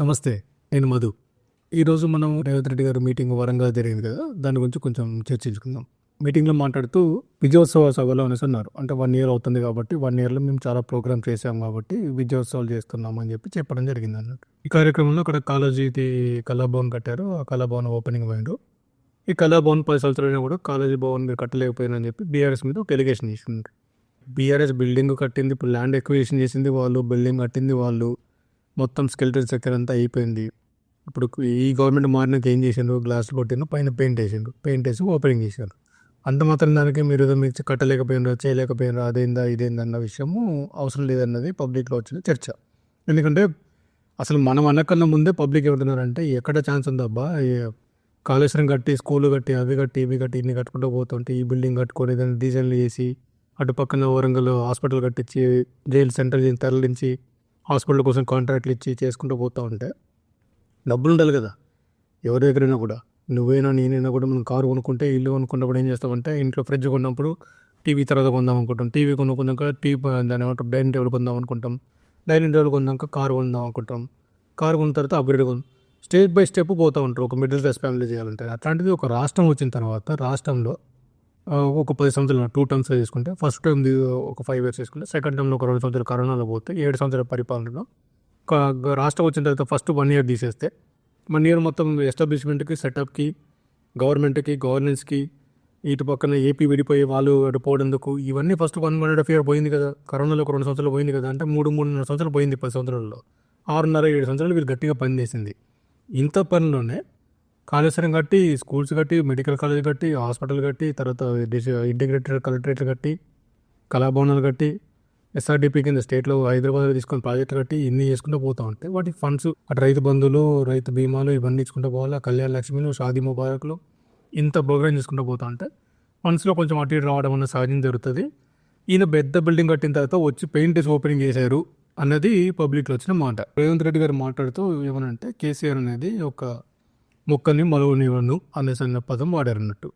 నమస్తే. నేను మధు. ఈరోజు మనం రేవంత్ రెడ్డి గారు మీటింగ్ వరంగల్ జరిగింది కదా దాని గురించి కొంచెం చర్చించుకుందాం. మీటింగ్లో మాట్లాడుతూ విజయోత్సవ సభలో అనేసి అన్నారు. అంటే వన్ ఇయర్ అవుతుంది కాబట్టి వన్ ఇయర్లో మేము చాలా ప్రోగ్రామ్ చేసాం కాబట్టి విజయోత్సవాలు చేస్తున్నాం అని చెప్పి చెప్పడం జరిగింది అన్నట్టు. ఈ కార్యక్రమంలో అక్కడ కాలేజీది కళాభవన్ కట్టారు. ఆ కళాభవన్ ఓపెనింగ్ పోయిండు. ఈ కళాభవన్ పది సంవత్సరాలు కూడా కాలేజీ భవన్ మీరు కట్టలేకపోయినని చెప్పి బీఆర్ఎస్ మీద ఒక ఎలిగేషన్ చేసిండ్రు బీఆర్ఎస్ బిల్డింగ్ కట్టింది ఇప్పుడు ల్యాండ్ ఎక్విజిషన్ చేసింది వాళ్ళు బిల్డింగ్ కట్టింది వాళ్ళు. మొత్తం స్కెల్టన్ చక్కెర అంతా అయిపోయింది. ఇప్పుడు ఈ గవర్నమెంట్ మార్నింగ్ ఏం చేసిండ్రు? గ్లాసులు కొట్టిండు పైన పెయింట్ వేసిండు పెయింట్ వేసి ఓపెనింగ్ చేశారు. అంత మాత్రం దానికి మీరు ఏదో మీరు కట్టలేకపోయినారు చేయలేకపోయినారు అదేందా ఇదేందా అన్న విషయము అవసరం లేదన్నది పబ్లిక్లో వచ్చిన చర్చ. ఎందుకంటే అసలు మనం అనకన్నా ముందే పబ్లిక్ ఏమంటున్నారంటే ఎక్కడ ఛాన్స్ ఉందబ్బా కాళేశ్వరం కట్టి స్కూల్ కట్టి అవి కట్టి ఇవి కట్టి ఇన్ని కట్టుకుంటూ పోతుంటే ఈ బిల్డింగ్ కట్టుకొని దాన్ని డిజైన్లు చేసి అటు పక్కన వరంగల్ హాస్పిటల్ కట్టించి జైలు సెంటర్ తరలించి హాస్పిటల్ కోసం కాంట్రాక్ట్లు ఇచ్చి చేసుకుంటూ పోతూ ఉంటే డబ్బులు ఉండాలి కదా. ఎవరి దగ్గరైనా కూడా. నువ్వైనా నేనైనా కూడా మనం కారు కొనుక్కుంటే ఇల్లు కొనుక్కున్నప్పుడు ఏం చేస్తామంటే ఇంట్లో ఫ్రిడ్జ్ కొన్నప్పుడు టీవీ తర్వాత కొందాం అనుకుంటాం. టీవీ కొనుక్కున్నాక టీవీ దాని ఏమంటాం డైనింగ్ టేబుల్ కొందాం అనుకుంటాం. డైనింగ్ టేబుల్ కొన్నాక కారు కొందాం అనుకుంటాం. కారు కొన్న తర్వాత అప్గ్రేడ్ కొను స్టెప్ బై స్టెప్ పోతూ ఉంటారు. ఒక మిడిల్ క్లాస్ ఫ్యామిలీ చేయాలంటే. అట్లాంటిది ఒక రాష్ట్రం వచ్చిన తర్వాత రాష్ట్రంలో ఒక పది సంవత్సరాలు టూ టర్మ్స్ తీసుకుంటే ఫస్ట్ టైం ఒక ఫైవ్ ఇయర్స్ తీసుకుంటే సెకండ్ టర్మ్లో ఒక రెండు సంవత్సరాలు కరోనాలో పోతే ఏడు సంవత్సరాల పరిపాలనలో. రాష్ట్రం వచ్చిన తర్వాత ఫస్ట్ వన్ ఇయర్ తీసేస్తే వన్ ఇయర్ మొత్తం ఎస్టాబ్లిష్మెంట్కి సెటప్కి గవర్నమెంట్కి గవర్నెన్స్కి ఇటు పక్కన ఏపీ విడిపోయి వాళ్ళు అటు పోవడందుకు ఇవన్నీ first one one and half year పోయింది కదా. కరోనాలో ఒక రెండు సంవత్సరాలు పోయింది కదా. అంటే మూడు మూడున్నర సంవత్సరాలు పోయింది పది సంవత్సరాల్లో. ఆరున్నర ఏడు సంవత్సరాలు వీళ్ళు గట్టిగా పనిచేసింది. ఇంత పనిలోనే కాళేశ్వరం కట్టి స్కూల్స్ కట్టి మెడికల్ కాలేజ్ కట్టి హాస్పిటల్ కట్టి తర్వాత ఇంటిగ్రేటెడ్ కలెక్టరేట్లు కట్టి కళాభవనాలు కట్టి ఎస్ఆర్డిపి కింద స్టేట్లో హైదరాబాద్లో తీసుకొని ప్రాజెక్టులు కట్టి ఇన్ని చేసుకుంటూ పోతా ఉంటే వాటి ఫండ్స్ అటు రైతు బంధువులు రైతు బీమాలు ఇవన్నీ ఇచ్చుకుంటూ పోవాలి? కళ్యాణ లక్ష్మిలు షాదీ ముబారక్లు ఇంత ప్రోగ్రామ్ చేసుకుంటూ పోతా ఉంటే ఫండ్స్లో కొంచెం అటు ఇటు రావడం అన్న సహజం జరుగుతుంది. ఈయన పెద్ద బిల్డింగ్ కట్టిన తర్వాత వచ్చి పెయింటర్స్ ఓపెనింగ్ చేశారు అన్నది పబ్లిక్లో వచ్చిన మాట. రేవంత్ రెడ్డి గారు మాట్లాడుతూ ఏమనంటే కేసీఆర్ అనేది ఒక మొక్కని మలువనివ్వను అనేసి అన్న పదం వాడారు అన్నట్టు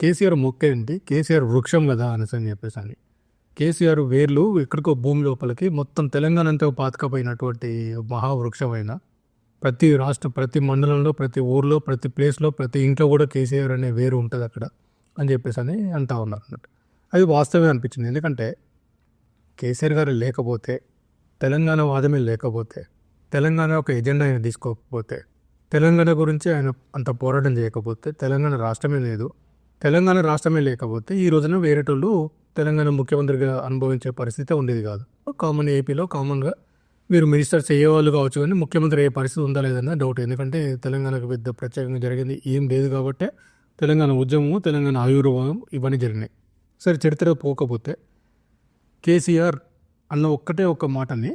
కేసీఆర్ మొక్క ఏంటి? కేసీఆర్ వృక్షం కదా అనేసి అని చెప్పేసి అని. కేసీఆర్ వేర్లు ఎక్కడికో భూమి లోపలికి మొత్తం తెలంగాణ అంతా పాతకపోయినటువంటి మహావృక్షమైన? ప్రతి రాష్ట్ర ప్రతి మండలంలో ప్రతి ఊర్లో ప్రతి ప్లేస్లో ప్రతి ఇంట్లో కూడా కేసీఆర్ అనే వేరు ఉంటుంది అక్కడ అని చెప్పేసి అని అంటా ఉన్నారు అన్నట్టు అది వాస్తవమే అనిపించింది. ఎందుకంటే కేసీఆర్ గారు లేకపోతే తెలంగాణ వాదమే లేకపోతే తెలంగాణ ఒక ఎజెండా తీసుకోకపోతే తెలంగాణ గురించి ఆయన అంత పోరాటం చేయకపోతే తెలంగాణ రాష్ట్రమే లేదు. తెలంగాణ రాష్ట్రమే లేకపోతే ఈ రోజున వేరేటోళ్ళు తెలంగాణ ముఖ్యమంత్రిగా అనుభవించే పరిస్థితి ఉండేది కాదు. కామన్ ఏపీలో కామన్గా వీరు మినిస్టర్స్ చేయవాళ్ళు కావచ్చు కానీ ముఖ్యమంత్రి అయ్యే పరిస్థితి ఉందా లేదన్న డౌట్ ఎందుకంటే తెలంగాణకు పెద్ద ప్రత్యేకంగా జరిగింది. ఏం లేదు కాబట్టి తెలంగాణ ఉద్యమము తెలంగాణ ఆయుర్వేదం ఇవన్నీ జరిగినాయి. సరే చరిత్ర పోకపోతే కేసీఆర్ అన్న ఒక్కటే ఒక్క మాటని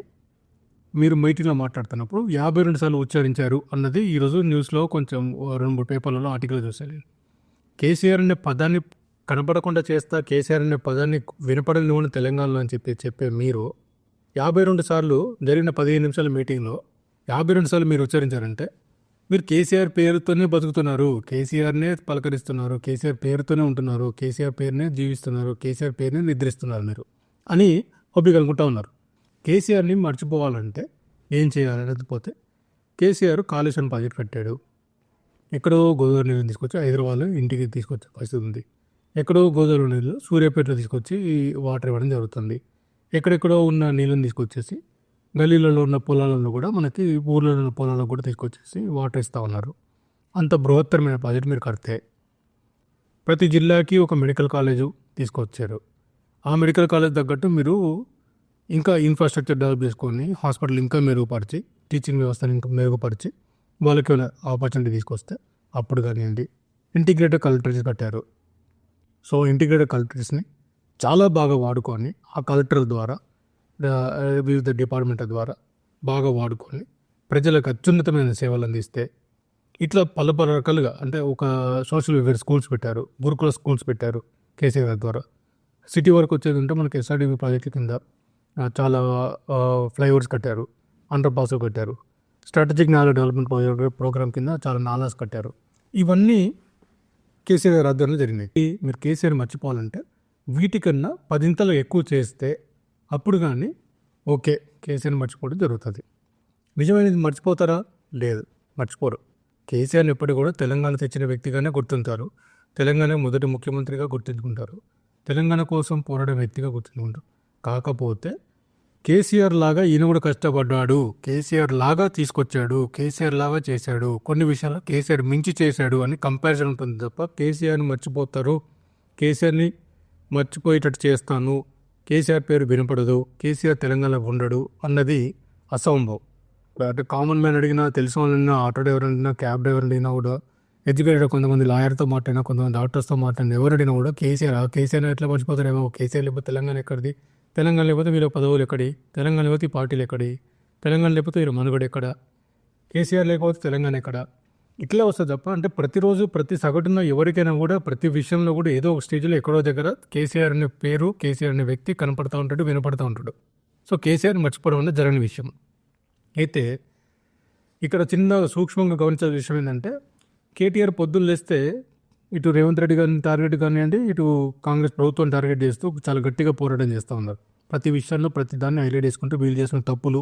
మీరు మీటింగ్లో మాట్లాడుతున్నప్పుడు యాభై రెండు సార్లు ఉచ్చరించారు అన్నది ఈరోజు న్యూస్లో కొంచెం రెండు మూడు పేపర్లలో ఆర్టికల్ చూసాను నేను. కేసీఆర్ అనే పదాన్ని కనపడకుండా చేస్తా కేసీఆర్ అనే పదాన్ని వినపడని తెలంగాణలో అని చెప్పి చెప్పే మీరు యాభై రెండు సార్లు జరిగిన పదిహేను నిమిషాల మీటింగ్లో యాభై రెండు సార్లు మీరు ఉచ్చరించారంటే మీరు కేసీఆర్ పేరుతోనే బతుకుతున్నారు. కేసీఆర్నే పలకరిస్తున్నారు. కేసీఆర్ పేరుతోనే ఉంటున్నారు. కేసీఆర్ పేరునే జీవిస్తున్నారు. కేసీఆర్ పేరునే నిద్రిస్తున్నారు మీరు అని పబ్లిక్ అనుకుంటా ఉన్నారు. కేసీఆర్ని మర్చిపోవాలంటే ఏం చేయాలి లేకపోతే కేసీఆర్ కాళేశ్వరం ప్రాజెక్ట్ కట్టాడు. ఎక్కడో గోదావరి నీళ్ళు తీసుకొచ్చి హైదరాబాద్లో ఇంటికి తీసుకొచ్చే పరిస్థితి ఉంది. ఎక్కడో గోదావరి నీళ్ళు సూర్యాపేటలో తీసుకొచ్చి వాటర్ ఇవ్వడం జరుగుతుంది. ఎక్కడెక్కడో ఉన్న నీళ్ళని తీసుకొచ్చేసి గల్లీలలో ఉన్న పొలాలలో కూడా మనకి ఊర్లలో ఉన్న పొలాలకు కూడా తీసుకొచ్చేసి వాటర్ ఇస్తూ ఉన్నారు. అంత బృహత్తరమైన ప్రాజెక్ట్ మీరు కడితే ప్రతి జిల్లాకి ఒక మెడికల్ కాలేజు తీసుకొచ్చారు. ఆ మెడికల్ కాలేజ్ తగ్గట్టు మీరు ఇంకా ఇన్ఫ్రాస్ట్రక్చర్ డెవలప్ చేసుకొని హాస్పిటల్ ఇంకా మెరుగుపరిచి టీచింగ్ వ్యవస్థను ఇంకా మెరుగుపరిచి వాళ్ళకి ఆపర్చునిటీ తీసుకొస్తే అప్పుడు కానివ్వండి ఇంటిగ్రేటెడ్ కలెక్టరేట్స్ కట్టారు. సో ఇంటిగ్రేటెడ్ కలెక్టరేట్స్ని చాలా బాగా వాడుకొని ఆ కలెక్టర్ ద్వారా వివిధ డిపార్ట్మెంట్ల ద్వారా బాగా వాడుకొని ప్రజలకు అత్యున్నతమైన సేవలు అందిస్తే ఇట్లా పలు పలు రకాలుగా అంటే ఒక సోషల్ వెల్ఫేర్ స్కూల్స్ పెట్టారు గురుకుల స్కూల్స్ పెట్టారు కేసీఆర్ ద్వారా. సిటీ వరకు వచ్చేది ఉంటే మనకి ఎస్ఆర్డీబీ ప్రాజెక్ట్ కింద చాలా ఫ్లైఓవర్స్ కట్టారు. అండర్ పాస్ కట్టారు. స్ట్రాటజిక్ నాలెడ్జ్ డెవలప్మెంట్ ప్రోగ్రామ్ కింద చాలా నాలాస్ కట్టారు. ఇవన్నీ కేసీఆర్ గారి ఆధ్వర్యంలో జరిగినాయి. మీరు కేసీఆర్ మర్చిపోవాలంటే వీటికన్నా పదింతలు ఎక్కువ చేస్తే అప్పుడు కానీ ఓకే కేసీఆర్ మర్చిపోవడం జరుగుతుంది. నిజమైనది మర్చిపోతారా? లేదు మర్చిపోరు. కేసీఆర్ని ఎప్పటికీ కూడా తెలంగాణ తెచ్చిన వ్యక్తిగానే గుర్తుంటారు. తెలంగాణ మొదటి ముఖ్యమంత్రిగా గుర్తుంచుకుంటారు. తెలంగాణ కోసం పోరాడే వ్యక్తిగా గుర్తుంచుకుంటారు. కాకపోతే కేసీఆర్ లాగా ఈయన కూడా కష్టపడ్డాడు. కేసీఆర్ లాగా తీసుకొచ్చాడు. కేసీఆర్ లాగా చేశాడు. కొన్ని విషయాల్లో కేసీఆర్ మించి చేశాడు అని కంపారిజన్ ఉంటుంది తప్ప కేసీఆర్ని మర్చిపోతారు. కేసీఆర్ని మర్చిపోయేటట్టు చేస్తాను. కేసీఆర్ పేరు వినపడదు. కేసీఆర్ తెలంగాణలో ఉండడు అన్నది అసంభవం. అంటే కామన్ మ్యాన్ అడిగినా తెలిసిన వాళ్ళైనా ఆటో డ్రైవర్ అడిగినా క్యాబ్ డ్రైవర్ అడిగినా కూడా ఎడ్యుకేటెడ్ కొంతమంది లాయర్తో మాట్లాడినా కొంతమంది డాక్టర్స్తో మాట్లాడినా ఎవరు అడిగినా కూడా కేసీఆర్ ఆ కేసీఆర్ ఎట్లా మర్చిపోతారేమో కేసీఆర్ లేకపోతే తెలంగాణ ఎక్కడిది? తెలంగాణ లేకపోతే వీళ్ళ పదవులు ఎక్కడి? తెలంగాణ లేకపోతే పార్టీలు ఎక్కడి? తెలంగాణ లేకపోతే వీళ్ళ మనుగడ ఎక్కడ? కేసీఆర్ లేకపోతే తెలంగాణ ఎక్కడ? ఇట్లా వస్తుంది తప్ప అంటే ప్రతిరోజు ప్రతి సగటున ఎవరికైనా కూడా ప్రతి విషయంలో కూడా ఏదో ఒక స్టేజ్లో ఎక్కడో దగ్గర కేసీఆర్ అనే పేరు కేసీఆర్ అనే వ్యక్తి కనపడుతూ ఉంటాడు వినపడుతూ ఉంటాడు. సో కేసీఆర్ మర్చిపోవడం అనేది జరగని విషయం. అయితే ఇక్కడ చిన్న సూక్ష్మంగా గమనించాల్సిన విషయం ఏంటంటే కేటీఆర్ పొద్దున్న లేస్తే ఇటు రేవంత్ రెడ్డి గారిని టార్గెట్ కానివ్వండి ఇటు కాంగ్రెస్ ప్రభుత్వం టార్గెట్ చేస్తూ చాలా గట్టిగా పోరాటం చేస్తూ ఉన్నారు. ప్రతి విషయంలో ప్రతి దాన్ని హైలైట్ చేసుకుంటూ వీళ్ళు చేసిన తప్పులు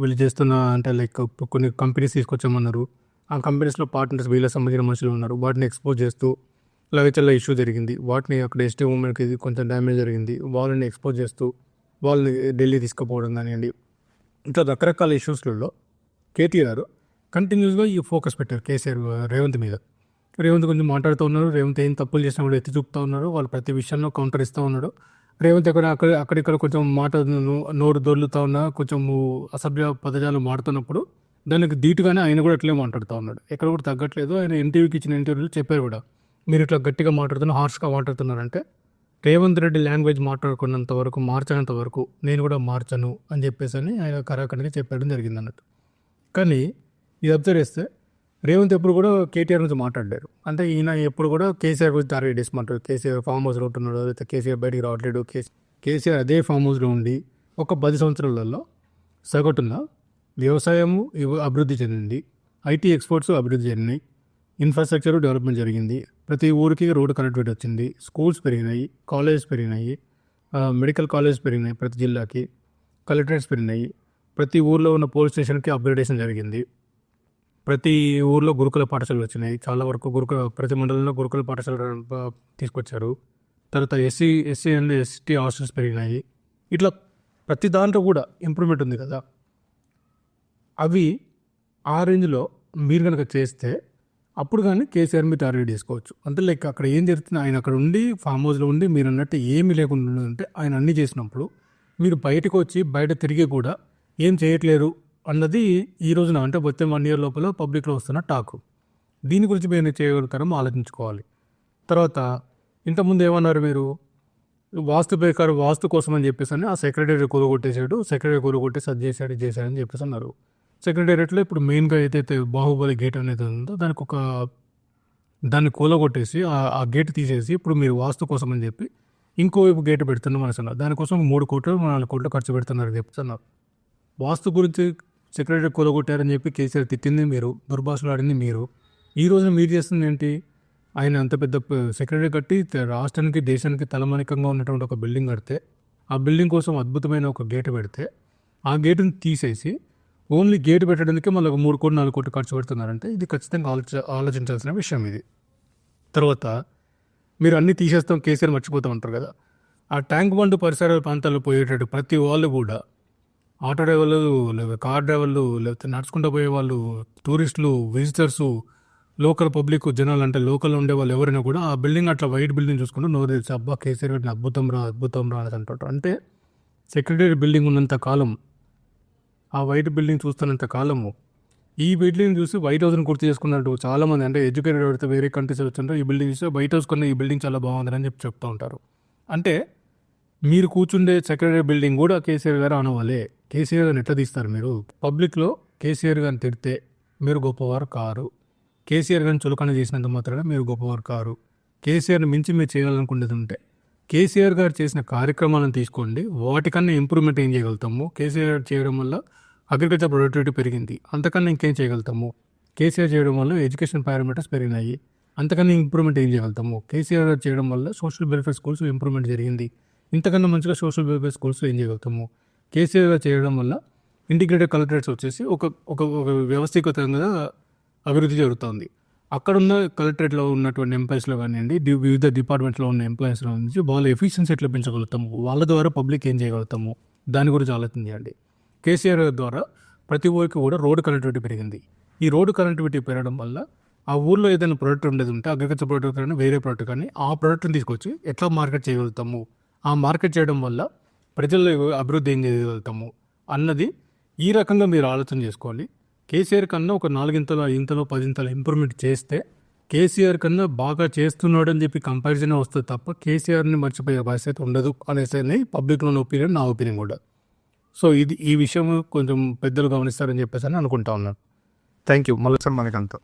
వీళ్ళు చేస్తున్న అంటే లైక్ కొన్ని కంపెనీస్ తీసుకొచ్చామన్నారు. ఆ కంపెనీస్లో పార్ట్నర్స్ వీళ్ళకి సంబంధించిన మనుషులు ఉన్నారు. వాటిని ఎక్స్పోజ్ చేస్తూ లగచల్ల ఇష్యూ జరిగింది. వాటిని అక్కడ ఎస్టీ ఉమెన్కి కొంచెం డ్యామేజ్ జరిగింది. వాళ్ళని ఎక్స్పోజ్ చేస్తూ వాళ్ళని ఢిల్లీ తీసుకుపోవడం కానివ్వండి ఇట్లా రకరకాల ఇష్యూస్లలో కేటీఆర్ కంటిన్యూస్గా ఈ ఫోకస్ పెట్టారు. కేసీఆర్ రేవంత్ మీద. రేవంత్ కొంచెం మాట్లాడుతూ ఉన్నారు. రేవంత్ ఏం తప్పులు చేసినా కూడా ఎత్తి చూపుతూ ఉన్నారు. వాళ్ళు ప్రతి విషయంలో కౌంటర్ ఇస్తూ ఉన్నాడు. రేవంత్ ఎక్కడ అక్కడ అక్కడిక్కడ కొంచెం మాట నో- నోరు దొర్లుతూ ఉన్నా కొంచెం అసభ్య పదజాలు మాడుతున్నప్పుడు దానికి ధీటుగానే ఆయన కూడా అట్లే మాట్లాడుతూ ఉన్నాడు. ఎక్కడ కూడా తగ్గట్లేదు. ఆయన ఇంటర్వ్యూకి ఇచ్చిన ఇంటర్వ్యూలు చెప్పారు కూడా. మీరు ఇట్లా గట్టిగా మాట్లాడుతున్నారు హార్ష్గా మాట్లాడుతున్నారంటే రేవంత్ రెడ్డి లాంగ్వేజ్ మాట్లాడుకున్నంత వరకు మార్చనంత వరకు నేను కూడా మార్చను అని చెప్పేసి అని ఆయన కరాఖండిగా చెప్పడం జరిగింది అన్నట్టు కానీ ఇది అబ్జర్వ్ చేస్తే రేవంత్ ఎప్పుడు కూడా కేటీఆర్ నుంచి మాట్లాడారు అంటే ఈయన ఎప్పుడు కూడా కేసీఆర్ గురించి టార్గెట్ చేసుకుంటారు కేసీఆర్ ఫామ్ హౌస్లో ఉంటున్నాడు లేకపోతే కేసీఆర్ బయటికి రావట్లేడు కేసీఆర్ అదే ఫామ్ హౌస్లో ఉండి ఒక పది సంవత్సరాలలో సగటున వ్యవసాయము అభివృద్ధి చెందింది. ఐటీ ఎక్స్పోర్ట్స్ అభివృద్ధి చెందినాయి. ఇన్ఫ్రాస్ట్రక్చర్ డెవలప్మెంట్ జరిగింది. ప్రతి ఊరికి రోడ్డు కనెక్టివిటీ వచ్చింది. స్కూల్స్ పెరిగినాయి కాలేజెస్ పెరిగినాయి మెడికల్ కాలేజ్ పెరిగినాయి ప్రతి జిల్లాకి. కలెక్టరేట్స్ పెరిగినాయి. ప్రతి ఊర్లో ఉన్న పోలీస్ స్టేషన్కి అప్గ్రేడేషన్ జరిగింది. ప్రతి ఊర్లో గురుకుల పాఠశాలలు వచ్చినాయి. చాలా వరకు గురుకుల ప్రతి మండలంలో గురుకుల పాఠశాల తీసుకొచ్చారు. తర్వాత SC SC and ST hostels పెరిగినాయి. ఇట్లా ప్రతి దాంట్లో కూడా ఇంప్రూవ్మెంట్ ఉంది కదా. అవి ఆ రేంజ్లో మీరు కనుక చేస్తే అప్పుడు కానీ కేసీఆర్ మీద టార్గెట్ చేసుకోవచ్చు. అంటే లైక్ అక్కడ ఏం జరుగుతుంది ఆయన అక్కడ ఉండి ఫామ్ హౌస్లో ఉండి మీరు అన్నట్టు ఏమీ లేకుండా ఉంటే ఆయన అన్నీ చేసినప్పుడు మీరు బయటకు వచ్చి బయట తిరిగి కూడా ఏం చేయట్లేరు. అన్నది ఈ రోజున అంటే వచ్చే వన్ ఇయర్ లోపల పబ్లిక్లో వస్తున్న టాక్. దీని గురించి మీరు చేయగలుగుతారో ఆలోచించుకోవాలి. తర్వాత ఇంతకుముందు ఏమన్నారు మీరు? వాస్తు ప్రకారం వాస్తు కోసం అని చెప్పేసి అని ఆ సెక్రటరీ కూలగొట్టేసాడు సెక్రటరీ కూలగొట్టేసి అది చేశాడు ఇది చేశాడు అని చెప్పేసి అన్నారు. సెక్రటేరియట్లో ఇప్పుడు మెయిన్గా ఏదైతే బాహుబలి గేట్ అనేది ఉందో దానికి ఒక దాన్ని కూలగొట్టేసి ఆ- ఆ గేట్ తీసేసి ఇప్పుడు మీరు వాస్తు కోసం అని చెప్పి ఇంకోవైపు గేట్ పెడుతున్నాం మనసు అన్నారు. దానికోసం మూడు కోట్లు నాలుగు కోట్లు ఖర్చు పెడుతున్నారు చెప్తున్నారు వాస్తు గురించి సెక్రటరీ కూలగొట్టారని చెప్పి కేసీఆర్ తిట్టింది మీరు దుర్భాషలాడింది మీరు. ఈ రోజున మీరు చేస్తుంది ఏంటి? ఆయన అంత పెద్ద సెక్రటరీ కట్టి రాష్ట్రానికి దేశానికి తలమణికంగా ఉన్నటువంటి ఒక బిల్డింగ్ కడితే ఆ బిల్డింగ్ కోసం అద్భుతమైన ఒక గేట్ పెడితే ఆ గేటుని తీసేసి ఓన్లీ గేట్ పెట్టడానికే మళ్ళీ ఒక మూడు కోట్లు నాలుగు కోట్లు ఖర్చు పెడుతున్నారంటే ఇది ఖచ్చితంగా ఆలోచ ఆలోచించాల్సిన విషయం ఇది. తర్వాత మీరు అన్నీ తీసేస్తాం కేసీఆర్ మర్చిపోతాం అంటారు కదా. ఆ ట్యాంక్ బండ్ పరిసర ప్రాంతాల్లో పోయేటట్టు ప్రతి వాళ్ళు కూడా ఆటో డ్రైవర్లు లేదా కార్ డ్రైవర్లు లేకపోతే నడుచుకుంటూ పోయే వాళ్ళు టూరిస్టులు విజిటర్స్ లోకల్ పబ్లిక్ జనాలు అంటే లోకల్లో ఉండే వాళ్ళు ఎవరైనా కూడా ఆ బిల్డింగ్ అట్లా వైట్ బిల్డింగ్ చూసుకుంటూ నోరు తెలిసి అబ్బా కేసీఆర్ గారిని అద్భుతం రా అద్భుతం రా అని అంటుంటారు. అంటే సెక్రటరీ బిల్డింగ్ ఉన్నంత కాలం ఆ వైట్ బిల్డింగ్ చూస్తున్నంత కాలము ఈ బిల్డింగ్ చూసి వైట్ హౌస్ని గుర్తు చేసుకున్నట్టు చాలామంది అంటే ఎడ్యుకేటెడ్ అయితే వేరే కంట్రీస్ వచ్చింటారు ఈ బిల్డింగ్ చూస్తే వైట్ హౌస్ కన్నా ఈ బిల్డింగ్ చాలా బాగుందని చెప్పి చెప్తూ ఉంటారు. అంటే మీరు కూర్చుండే సెక్రటరీ బిల్డింగ్ కూడా కేసీఆర్ గారు అనవాలే కేసీఆర్ గారిని ఎట్లా తీస్తారు మీరు? పబ్లిక్లో కేసీఆర్ గారిని తిడితే మీరు గొప్పవారు కారు. కేసీఆర్ గారిని చులకన చేసినంత మాత్రమే మీరు గొప్పవారు కారు. కేసీఆర్ని మించి మీరు చేయాలనుకునేది ఉంటే కేసీఆర్ గారు చేసిన కార్యక్రమాలను తీసుకోండి. వాటికన్నా ఇంప్రూవ్మెంట్ ఏం చేయగలుగుతాము? కేసీఆర్ గారు చేయడం వల్ల అగ్రికల్చర్ ప్రొడక్టివిటీ పెరిగింది. అంతకన్నా ఇంకేం చేయగలుగుతాము? కేసీఆర్ చేయడం వల్ల ఎడ్యుకేషన్ పారామీటర్స్ పెరిగినాయి. అంతకన్నా ఇంప్రూవ్మెంట్ ఏం చేయగలుగుతాము? కేసీఆర్ గారు చేయడం వల్ల సోషల్ వెల్ఫేర్ స్కూల్స్ ఇంప్రూవ్మెంట్ జరిగింది. ఇంతకన్నా మంచిగా సోషల్ వెల్ఫేర్ స్కూల్స్ ఏం చేయగలుగుతాము? కేసీఆర్ చేయడం వల్ల ఇంటిగ్రేటెడ్ కలెక్టరేట్స్ వచ్చేసి ఒక ఒక ఒక వ్యవస్థీకృతంగా అభివృద్ధి జరుగుతుంది. అక్కడ ఉన్న కలెక్టరేట్లో ఉన్నటువంటి ఎంప్లాయీస్లో కానివ్వండి వివిధ డిపార్ట్మెంట్లో ఉన్న ఎంప్లాయీస్లో నుంచి వాళ్ళ ఎఫిషియన్సీ ఎట్లా పెంచగలుగుతాము? వాళ్ళ ద్వారా పబ్లిక్ ఏం చేయగలుగుతాము? దాని గురించి ఆలోచన చేయండి. కేసీఆర్ ద్వారా ప్రతి ఊరికి కూడా రోడ్డు కనెక్టివిటీ పెరిగింది. ఈ రోడ్డు కనెక్టివిటీ పెరగడం వల్ల ఆ ఊర్లో ఏదైనా ప్రోడక్ట్ ఉండేది ఉంటే అగ్రికల్చర్ ప్రోడక్ట్ కానీ వేరే ప్రోడక్ట్ కానీ ఆ ప్రోడక్ట్ని తీసుకొచ్చి ఎట్లా మార్కెట్ చేయగలుగుతాము? ఆ మార్కెట్ చేయడం వల్ల ప్రజల్లో అభివృద్ధి ఏం చేయగలుగుతాము అన్నది ఈ రకంగా మీరు ఆలోచన చేసుకోవాలి. కేసీఆర్ కన్నా ఒక నాలుగింతల ఇంతలో పదింతల ఇంప్రూవ్మెంట్ చేస్తే కేసీఆర్ కన్నా బాగా చేస్తున్నాడు అని చెప్పి కంపారిజన్ వస్తుంది తప్ప కేసీఆర్ని మర్చిపోయే పరిస్థితి ఉండదు అనేసి పబ్లిక్లో ఒపీనియన్ నా ఒపీనియన్ కూడా. సో ఇది ఈ విషయం కొంచెం పెద్దలు గమనిస్తారని చెప్పేసి అని అనుకుంటా ఉన్నాను. థ్యాంక్ యూ మళ్ళీ సార్ మనకంతా.